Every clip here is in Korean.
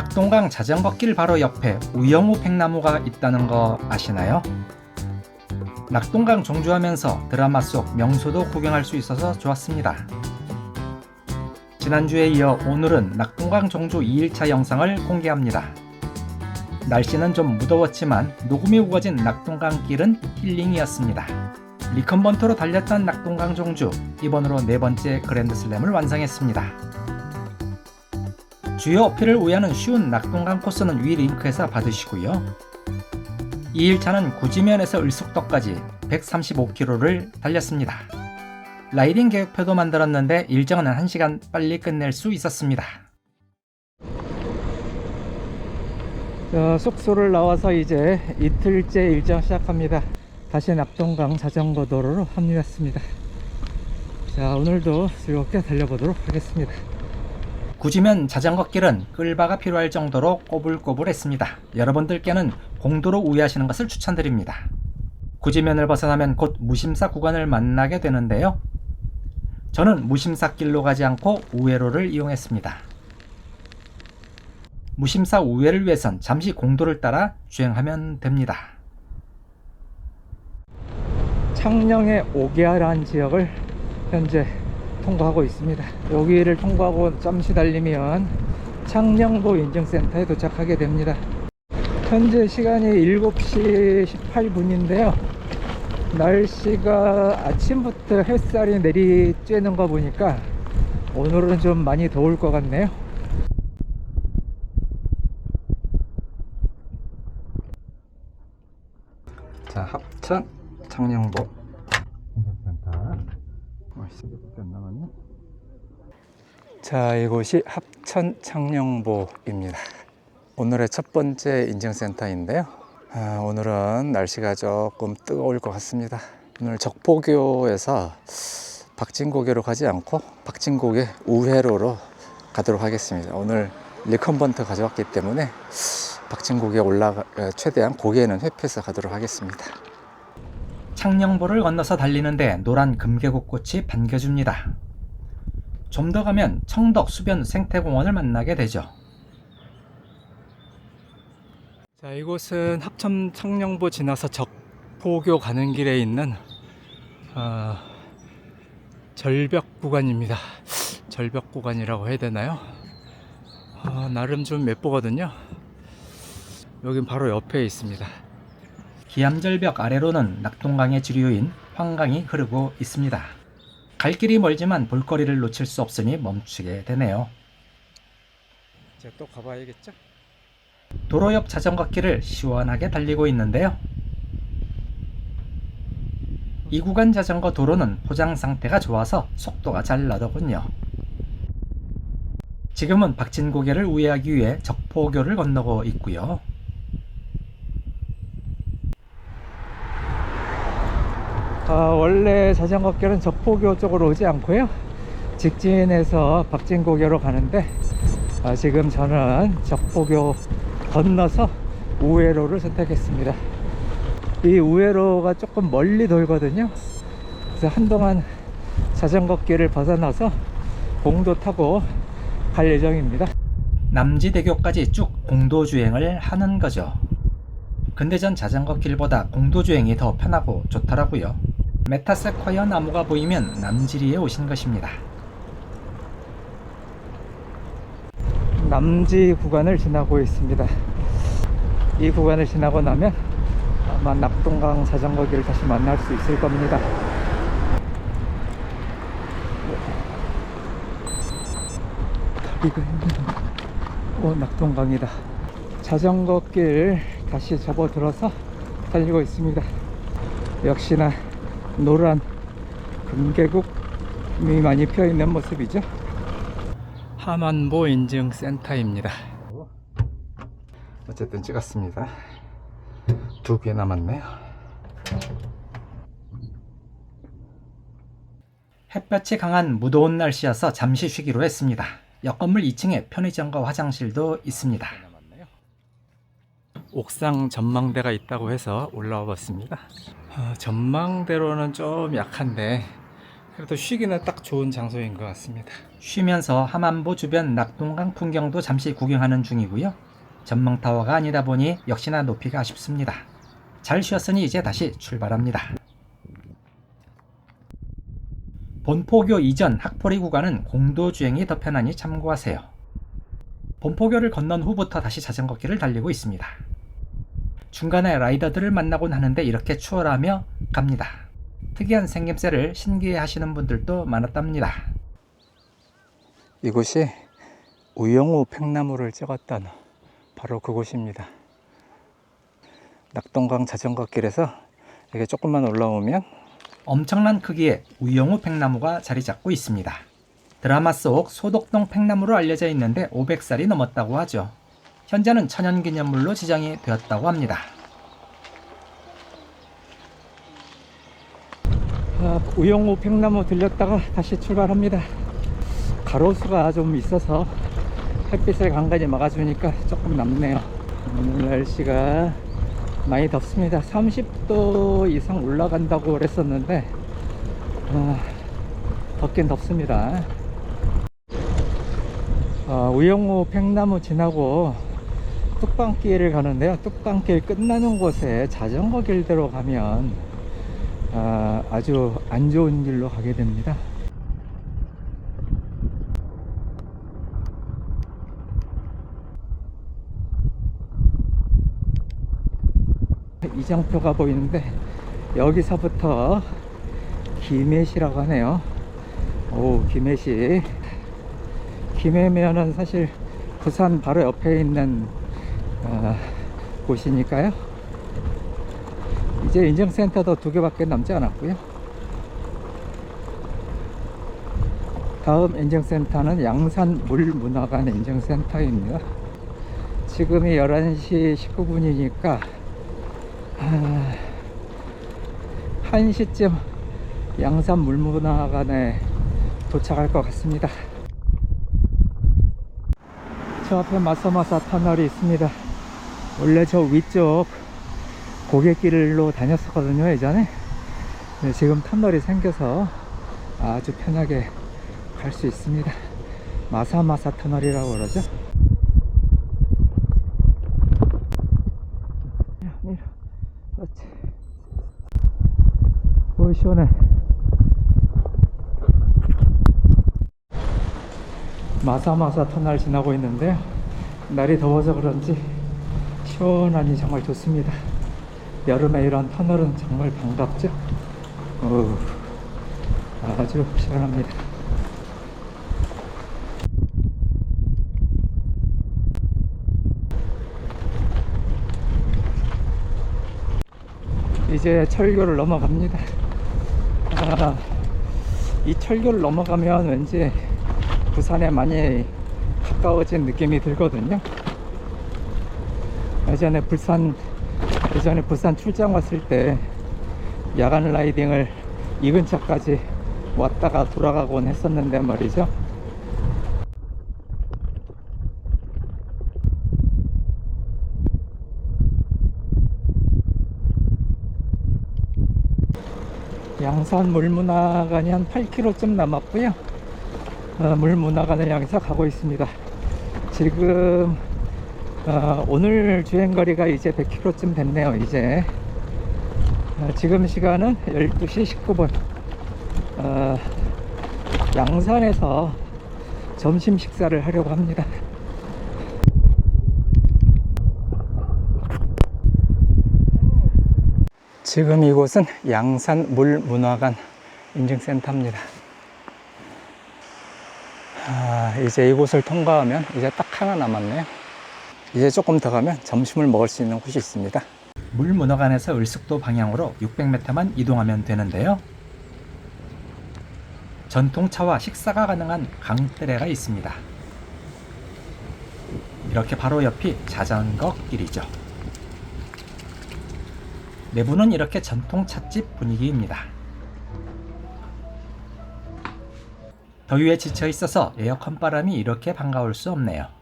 낙동강 자전거길 바로 옆에 우영우 팽나무가 있다는 거 아시나요? 낙동강 종주하면서 드라마 속 명소도 구경할 수 있어서 좋았습니다. 지난주에 이어 오늘은 낙동강 종주 2일차 영상을 공개합니다. 날씨는 좀 무더웠지만 녹음이 우거진 낙동강 길은 힐링이었습니다. 리컨번터로 달렸던 낙동강 종주 이번으로 네 번째 그랜드슬램을 완성했습니다. 주요 어필을 우회하는 쉬운 낙동강 코스는 위 링크에서 받으시고요. 2일차는 구지면에서 을숙도까지 135km를 달렸습니다. 라이딩 계획표도 만들었는데 일정은 1시간 빨리 끝낼 수 있었습니다. 자, 숙소를 나와서 이제 이틀째 일정 시작합니다. 다시 낙동강 자전거 도로로 합류했습니다. 자, 오늘도 즐겁게 달려보도록 하겠습니다. 구지면 자전거 길은 끌바가 필요할 정도로 꼬불꼬불했습니다. 여러분들께는 공도로 우회하시는 것을 추천드립니다. 구지면을 벗어나면 곧 무심사 구간을 만나게 되는데요. 저는 무심사 길로 가지 않고 우회로를 이용했습니다. 무심사 우회를 위해선 잠시 공도를 따라 주행하면 됩니다. 창녕의 오게아라는 지역을 현재 통과하고 있습니다. 여기를 통과하고 잠시 달리면 창녕도 인증센터에 도착하게 됩니다. 현재 시간이 7시 18분인데요. 날씨가 아침부터 햇살이 내리쬐는 거 보니까 오늘은 좀 많이 더울 것 같네요. 자, 합천 창녕보. 어, 16분 남았네. 자, 이곳이 합천 창녕보입니다. 오늘의 첫 번째 인증센터인데요. 아, 오늘은 날씨가 조금 뜨거울 것 같습니다. 오늘 적포교에서 박진고개로 가지 않고 박진고개 우회로로 가도록 하겠습니다. 오늘 리컨번트 가져왔기 때문에 박진고개 올라가 최대한 고개는 회피해서 가도록 하겠습니다. 창녕보를 건너서 달리는데 노란 금계곡꽃이 반겨줍니다. 좀 더 가면 청덕 수변 생태공원을 만나게 되죠. 자, 이곳은 합천 창녕보 지나서 적포교 가는 길에 있는 어, 절벽 구간입니다. 절벽 구간이라고 해야 되나요? 어, 나름 좀 예쁘거든요. 여긴 바로 옆에 있습니다. 기암절벽 아래로는 낙동강의 지류인 황강이 흐르고 있습니다. 갈 길이 멀지만 볼거리를 놓칠 수 없으니 멈추게 되네요. 이제 또 가봐야겠죠? 도로 옆 자전거 길을 시원하게 달리고 있는데요. 이 구간 자전거 도로는 포장 상태가 좋아서 속도가 잘 나더군요. 지금은 박진 고개를 우회하기 위해 적포교를 건너고 있고요. 아, 원래 자전거 길은 적포교 쪽으로 오지 않고요. 직진해서 박진고개로 가는데 아, 지금 저는 적포교 건너서 우회로를 선택했습니다. 이 우회로가 조금 멀리 돌거든요. 그래서 한동안 자전거 길을 벗어나서 공도 타고 갈 예정입니다. 남지대교까지 쭉 공도 주행을 하는 거죠. 근데 전 자전거 길보다 공도 주행이 더 편하고 좋더라고요. 메타세콰이어 나무가 보이면 남지리에 오신 것입니다. 남지 구간을 지나고 있습니다. 이 구간을 지나고 나면 아마 낙동강 자전거 길을 다시 만날 수 있을 겁니다. 힘드네. 오, 낙동강이다. 자전거 길 다시 접어들어서 달리고 있습니다. 역시나 노란 금계국이 많이 피어 있는 모습이죠. 하만보 인증센터입니다. 어쨌든 찍었습니다. 두 개 남았네요. 햇볕이 강한 무더운 날씨여서 잠시 쉬기로 했습니다. 옆 건물 2층에 편의점과 화장실도 있습니다. 옥상 전망대가 있다고 해서 올라와 봤습니다. 어, 전망대로는 좀 약한데 그래도 쉬기는 딱 좋은 장소인 것 같습니다. 쉬면서 함안보 주변 낙동강 풍경도 잠시 구경하는 중이고요. 전망타워가 아니다 보니 역시나 높이가 아쉽습니다. 잘 쉬었으니 이제 다시 출발합니다. 본포교 이전 학포리 구간은 공도 주행이 더 편하니 참고하세요. 본포교를 건넌 후부터 다시 자전거 길을 달리고 있습니다. 중간에 라이더들을 만나곤 하는데 이렇게 추월하며 갑니다. 특이한 생김새를 신기해 하시는 분들도 많았답니다. 이곳이 우영우 팽나무를 찍었던 바로 그곳입니다. 낙동강 자전거 길에서 이렇게 조금만 올라오면 엄청난 크기의 우영우 팽나무가 자리 잡고 있습니다. 드라마 속 소독동 팽나무로 알려져 있는데 500살이 넘었다고 하죠. 현재는 천연기념물로 지정이 되었다고 합니다. 아, 우영우 팽나무 들렸다가 다시 출발합니다. 가로수가 좀 있어서 햇빛을 간간히 막아주니까 조금 남네요. 오늘 날씨가 많이 덥습니다. 30도 이상 올라간다고 그랬었는데 아, 덥긴 덥습니다. 아, 우영우 팽나무 지나고 뚝방길을 가는데요. 뚝방길 끝나는 곳에 자전거 길대로 가면 아, 아주 안 좋은 길로 가게 됩니다. 이정표가 보이는데 여기서부터 김해시라고 하네요. 오, 김해시. 김해면은 사실 부산 바로 옆에 있는 아, 곳이니까요. 이제 인증센터도 두 개밖에 남지 않았고요. 다음 인증센터는 양산 물문화관 인증센터입니다. 지금이 11시 19분이니까 아, 1시쯤 양산 물문화관에 도착할 것 같습니다. 저 앞에 마사마사 터널이 있습니다. 원래 저 위쪽 고갯길로 다녔었거든요 예전에. 네, 지금 터널이 생겨서 아주 편하게 갈 수 있습니다. 마사마사 터널이라고 그러죠? 밀어. 그렇지. 오 시원해. 마사마사 터널 지나고 있는데요 날이 더워서 그런지 시원하니 정말 좋습니다 여름에 이런 터널은 정말 반갑죠? 어우, 아주 시원합니다. 이제 철교를 넘어갑니다. 아, 이 철교를 넘어가면 왠지 부산에 많이 가까워진 느낌이 들거든요. 예전에 부산 예전에 부산 출장 왔을 때 야간 라이딩을 이 근처까지 왔다가 돌아가곤 했었는데 말이죠. 양산 물문화관이 한 8km쯤 남았고요. 어, 물문화관을 향해서 가고 있습니다. 지금 어, 오늘 주행거리가 이제 100km쯤 됐네요 이제. 어, 지금 시간은 12시 19분. 어, 양산에서 점심 식사를 하려고 합니다. 지금 이곳은 양산 물문화관 인증센터입니다. 아, 이제 이곳을 통과하면 이제 딱 하나 남았네요 이제 조금 더 가면 점심을 먹을 수 있는 곳이 있습니다. 물문화관에서 을숙도 방향으로 600m만 이동하면 되는데요. 전통차와 식사가 가능한 강뜨레가 있습니다. 이렇게 바로 옆이 자전거 길이죠. 내부는 이렇게 전통 찻집 분위기입니다. 더위에 지쳐 있어서 에어컨 바람이 이렇게 반가울 수 없네요.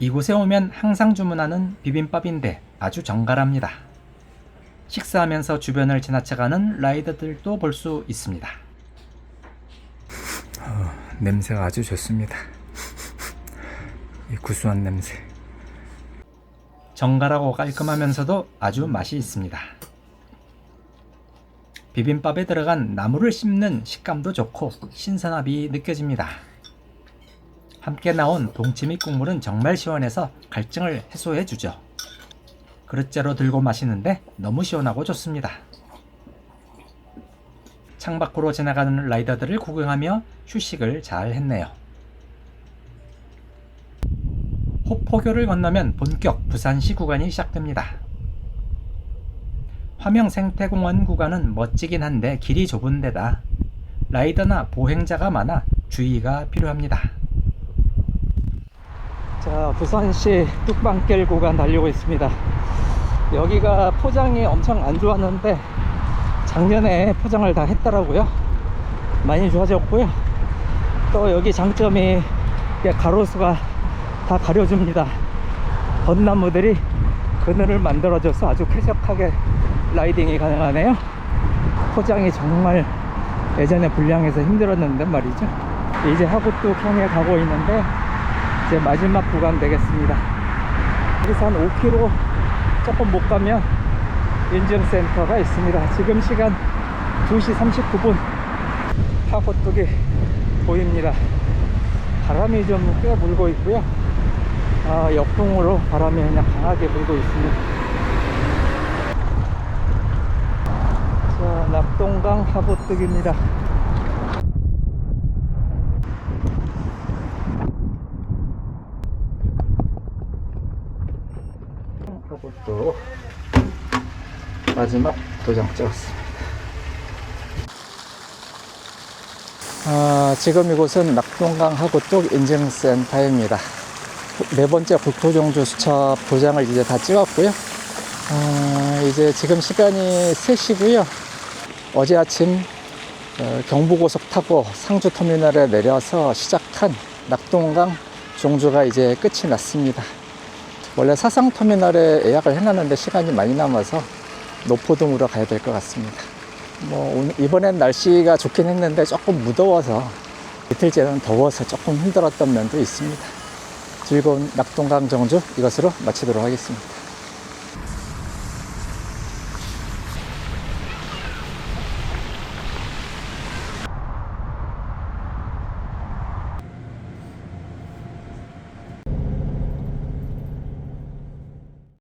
이곳에 오면 항상 주문하는 비빔밥인데 아주 정갈합니다. 식사하면서 주변을 지나쳐가는 라이더들도 볼 수 있습니다. 냄새가 아주 좋습니다. 이 구수한 냄새. 정갈하고 깔끔하면서도 아주 맛이 있습니다. 비빔밥에 들어간 나물을 씹는 식감도 좋고 신선함이 느껴집니다. 함께 나온 동치미 국물은 정말 시원해서 갈증을 해소해 주죠. 그릇째로 들고 마시는데 너무 시원하고 좋습니다. 창밖으로 지나가는 라이더들을 구경하며 휴식을 잘 했네요. 호포교를 건너면 본격 부산시 구간이 시작됩니다. 화명 생태공원 구간은 멋지긴 한데 길이 좁은 데다 라이더나 보행자가 많아 주의가 필요합니다. 자, 부산시 뚝방길 구간 달리고 있습니다. 여기가 포장이 엄청 안 좋았는데 작년에 포장을 다 했더라고요. 많이 좋아졌고요. 또 여기 장점이 가로수가 다 가려줍니다. 벚나무들이 그늘을 만들어줘서 아주 쾌적하게 라이딩이 가능하네요. 포장이 정말 예전에 불량해서 힘들었는데 말이죠. 이제 하구뚝 향해 가고 있는데 이제 마지막 구간 되겠습니다. 여기서 한 5km 조금 못 가면 인증센터가 있습니다. 지금 시간 2시 39분 하고뚝이 보입니다. 바람이 좀 꽤 불고 있고요. 아, 역풍으로 바람이 그냥 강하게 불고 있습니다. 자, 낙동강 하고뚝입니다. 하고 또 마지막 도장 찍었습니다. 아, 지금 이곳은 낙동강 하구뚝 인증센터입니다. 네 번째 국토종주 수첩 도장을 이제 다 찍었고요. 아, 이제 지금 시간이 3시고요. 어제 아침 어, 경부고속 타고 상주터미널에 내려서 시작한 낙동강 종주가 이제 끝이 났습니다. 원래 사상터미널에 예약을 해놨는데 시간이 많이 남아서 노포동으로 가야 될 것 같습니다. 뭐 오늘- 이번엔 날씨가 좋긴 했는데 조금 무더워서 이틀째는 더워서 조금 힘들었던 면도 있습니다. 즐거운 낙동강 정주 이것으로 마치도록 하겠습니다.